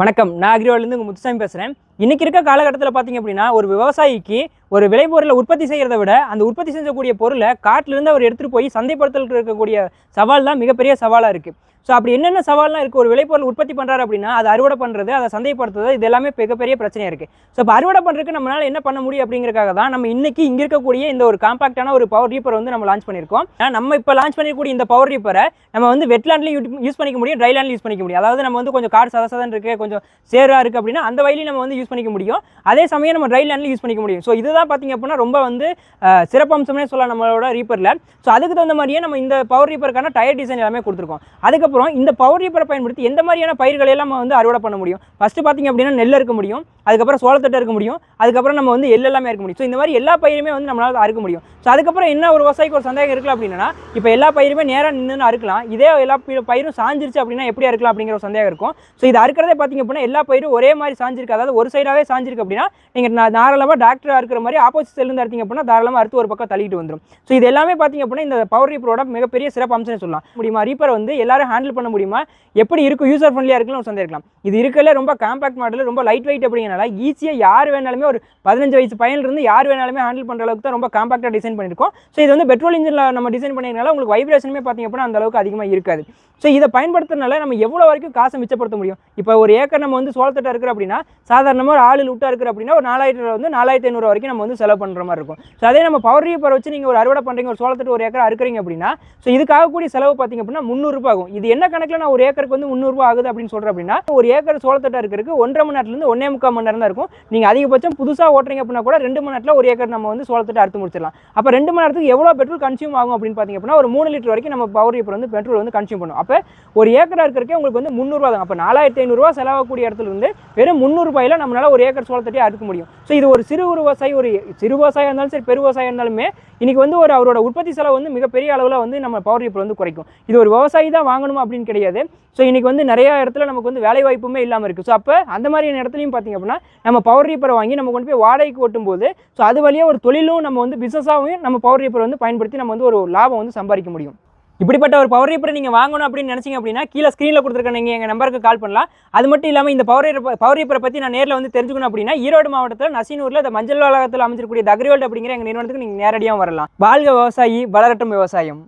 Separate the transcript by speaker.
Speaker 1: வணக்கம். நான் அக்ரிவாலேருந்து உங்கள் முத்துசாமி பேசுகிறேன் இன்றைக்கி இருக்க காலகட்டத்தில் பார்த்தீங்க அப்படின்னா ஒரு விவசாயிக்கு ஒரு விளைபொருளை உற்பத்தி செய்கிறத விட அந்த உற்பத்தி செஞ்சக்கூடிய பொருளை காட்டிலிருந்து அவர் எடுத்துகிட்டு போய் சந்தைப்படுத்தலுக்கு இருக்கக்கூடிய சவால் தான் மிகப்பெரிய சவாலாக இருக்குது ஸோ அப்படி என்னென்ன சவால்லாம் இருக்குது ஒரு விளைபொருள் உற்பத்தி பண்ணுறாரு அப்படின்னா அதை அறுவடை பண்ணுறது அதை சந்தைப்படுத்துறது இது எல்லாமே மிகப்பெரிய பிரச்சனையாக இருக்குது ஸோ இப்போ அறுவடை பண்ணுறதுக்கு நம்மளால் என்ன பண்ண முடியும் அப்படிங்கிறக்காக தான் நம்ம இன்றைக்கி இங்கே இருக்கக்கூடிய இந்த ஒரு காம்பாக்டான ஒரு பவர் ரீப்பர் வந்து நம்ம லான்ச் பண்ணியிருக்கோம். ஆனா, நம்ம இப்போ லான்ச் பண்ணிருக்கக்கூடிய இந்த பவர் ரீப்பரை நம்ம வந்து வெட்லாண்ட்லேயும் யூஸ் பண்ணிக்க முடியும் ட்ரைலேண்ட்லையும் யூஸ் பண்ணிக்க முடியும். அதாவது நம்ம வந்து கொஞ்சம் காடு சதசதன் இருக்குது கொஞ்சம் சேராக இருக்குது அப்படின்னா அந்த வயலையும் நம்ம வந்து யூஸ் பண்ணிக்க முடியும். அதே சமயம் நம்ம ட்ரைலேண்ட்லையும் யூஸ் பண்ணிக்க முடியும். ஸோ இதுதான் பார்த்திங்க அப்படின்னா ரொம்ப வந்து சிறப்பம்சம்னே சொல்லலாம் நம்மளோட ரீப்பரில் ஸோ அதுக்கு தகுந்த மாதிரியே நம்ம இந்த பவர் ரீப்பருக்கான டயர் டிசைன் எல்லாமே கொடுத்துருக்கோம். அதுக்கப்புறம் இந்த பவர் ரீப்பரை பயன்படுத்தி எந்த மாதிரியான பயிர்களை எல்லாம் நம்ம வந்து அறுவடை பண்ண முடியும்? ஃபஸ்ட்டு பார்த்தீங்க அப்படின்னா நெல் இருக்க முடியும். அதுக்கப்புறம் சோளத்தட்டை இருக்க முடியும். அதுக்கப்புறம் நம்ம வந்து எல் எல்லாமே இருக்க முடியும். ஸோ இந்த மாதிரி எல்லா பயிருமே வந்து நம்மளால் அறுக்க முடியும். ஸோ அதுக்கப்புறம் என்ன ஒரு விவசாயிக்கு ஒரு சந்தேகம் இருக்கலாம் அப்படின்னா இப்போ எல்லா பயிருமே நேராக நின்று அறுக்கலாம். இதே எல்லா பயிரும் சாஞ்சிருச்சு அப்படின்னா எப்படி அறுக்கலாம் அப்படிங்கிற ஒரு சந்தேகம் இருக்கும். ஸோ இது அறுக்கிறதே பார்த்தீங்க அப்படின்னா எல்லா பயிரும் ஒரே மாதிரி சாஞ்சிருக்கு. அதாவது ஒரு சைடாகவே சாஞ்சிருக்கு அப்படின்னா நீங்கள் தாராளமாக டாக்டராக இருக்கிற மாதிரி ஆப்போசிட் செல்லுந்து அறுத்தீங்க அப்படின்னா தாராளமாக அறுத்து ஒரு பக்கம் தள்ளிட்டு வந்துடும் ஸோ இது எல்லாமே பார்த்தீங்க அப்படின்னா இந்த பவர் ரீப்பரோட மிகப்பெரிய சிறப்பு அம்சம்னு சொல்லலாம். முடியுமா? ரீப்பர் வந்து எல்லாரும் ஹேண்டில் பண்ண முடியுமா? எப்படி இருக்கும்? யூசர் ஃப்ரெண்ட்லியாக இருக்குன்னு ஒரு சந்தேகம் இருக்கலாம் இது இருக்கல ரொம்ப காம்பாக்ட் மாடல் ரொம்ப லைட் வெயிட் அப்படிங்கிறனால ஈஸியாக யார் வேணாலுமே ஒரு பதினஞ்சு வயசு பையன்லேருந்து யார் வேணாலுமே ஹேண்டில் பண்ணுற அளவுக்கு தான் ரொம்ப காம்பாக்டாக டிசைன் பண்ணியிருக்கோம். ஸோ இது வந்து பெட்ரோல் இன்ஜினில் நம்ம டிசைன் பண்ணிருக்கனால உங்களுக்கு வைப்ரேஷனுமே பார்த்தீங்க அப்படின்னா அந்த அளவுக்கு அதிகமாக இருக்காது. ஸோ இதை பயன்படுத்துறதுனால நம்ம எவ்வளோ வரைக்கும் காசை மிச்சப்படுத்த முடியும்? இப்போ ஒரு ஏக்கர் நம்ம வந்து சோளத்தட்டை இருக்கிற அப்படின்னா சாதாரண நம்ம ஒரு ஆளு லூட்டாக இருக்கிற அப்படின்னா ஒரு நாலாயிரத்தி வந்து நாலாயிரத்தி ஐநூறு வரைக்கும் நம்ம வந்து செலவு பண்ணுற மாதிரி இருக்கும். ஸோ அதே நம்ம பவர் ரீப்பர் வச்சு நீங்கள் ஒரு அறுவடை பண்ணுறீங்க ஒரு சோளத்தட்டு ஒரு ஏக்கர் அறுக்குறீங்க அப்படின்னா ஸோ இதுக்காக கூடிய செலவு பார்த்தீங்க அப்படின்னா முந்நூறுரூபா ஆகும். இது என்ன கணக்கில் நான் ஒரு ஏக்கருக்கு வந்து முந்நூறுரூபா ஆகுது அப்படின்னு சொல்கிறேன் அப்படின்னா ஒரு ஏக்கர் சோளத்தட்டை இருக்கிறதுக்கு ஒன்றரை மணி நேரத்துலேருந்து ஒன்றே முக்கால் மணி நேரம் தான் இருக்கும். நீங்கள் அதிகபட்சம் புதுசாக ஓட்டுறீங்க அப்படின்னா கூட ரெண்டு மணி நேரத்தில் ஒரு ஏக்கர் நம்ம வந்து சோளத்தட்டை அறுத்து முடிச்சிடலாம். அப்போ ரெண்டு மணி நேரத்துக்கு எவ்வளோ பெட்ரோல் கன்சியூம் ஆகும் அப்படின்னு பார்த்தீங்க அப்படின்னா ஒரு மூணு லிட்டர் வரைக்கும் நம்ம பவர் ரீப்பர் வந்து பெட்ரோல் வந்து கன்சியூம் பண்ணும். அப்போ ஒரு ஏக்கராக இருக்கிறக்கே உங்களுக்கு வந்து முந்நூறுரூவா தான். அப்போ நாலாயிரத்தி ஐநூறுரூவா செலவாகக்கூடிய இடத்துல இருந்து வெறும் முந்நூறுபாயில நம்மளால ஒரு ஏக்கர் சோளத்தட்டி அறுக்க முடியும். ஸோ இது ஒரு சிறு விவசாயி ஒரு சிறு விவசாயம் இருந்தாலும் சரி பெரு விவசாயம் இருந்தாலுமே இன்றைக்கி வந்து ஒரு அவரோட உற்பத்தி செலவு வந்து மிகப்பெரிய அளவில் வந்து நம்ம பவர் ரீப்பர் வந்து குறைக்கும். இது ஒரு விவசாயி தான் வாங்கணுமா அப்படின்னு கிடையாது. ஸோ இன்றைக்கி வந்து நிறைய இடத்துல நமக்கு வந்து வேலை வாய்ப்புமே இல்லாமல் இருக்குது ஸோ அப்போ அந்த மாதிரியான இடத்துலையும் பார்த்தீங்க அப்படின்னா நம்ம பவர் ரீப்பரை வாங்கி நம்ம கொண்டு போய் வாடகைக்கு ஓட்டும் போது ஸோ அது வழியாக ஒரு தொழிலும் நம்ம வந்து பிஸ்னஸாகவும் நம்ம பவர் ரீப்பரை வந்து பயன்படுத்தி நம்ம வந்து ஒரு லாபம் வந்து சம்பாதிக்க முடியும். இப்படிப்பட்ட ஒரு பவர் ரீப்பரை நீங்கள் வாங்கணும் அப்படின்னு நினச்சிங்க அப்படின்னா கீழே ஸ்க்ரீனில் கொடுத்துருக்க நீங்கள் எங்கள் நம்பருக்கு கால் பண்ணலாம். அது மட்டும் இல்லாமல் இந்த பவர் பவர் ரீப்பரை பற்றி நான் நேரில் வந்து தெரிஞ்சுக்கணும் அப்படின்னா ஈரோடு மாவட்டத்தில் நசீனூரில் இந்த மஞ்சள் வளாகத்தில் அமைஞ்சிருக்கக்கூடிய தக்ரிவேல்ட் அப்படிங்கிற எங்கள் நிறுவனத்துக்கு நீங்கள் நேரடியாக வரலாம். வாழ்க விவசாயி வளரட்டும் விவசாயம்.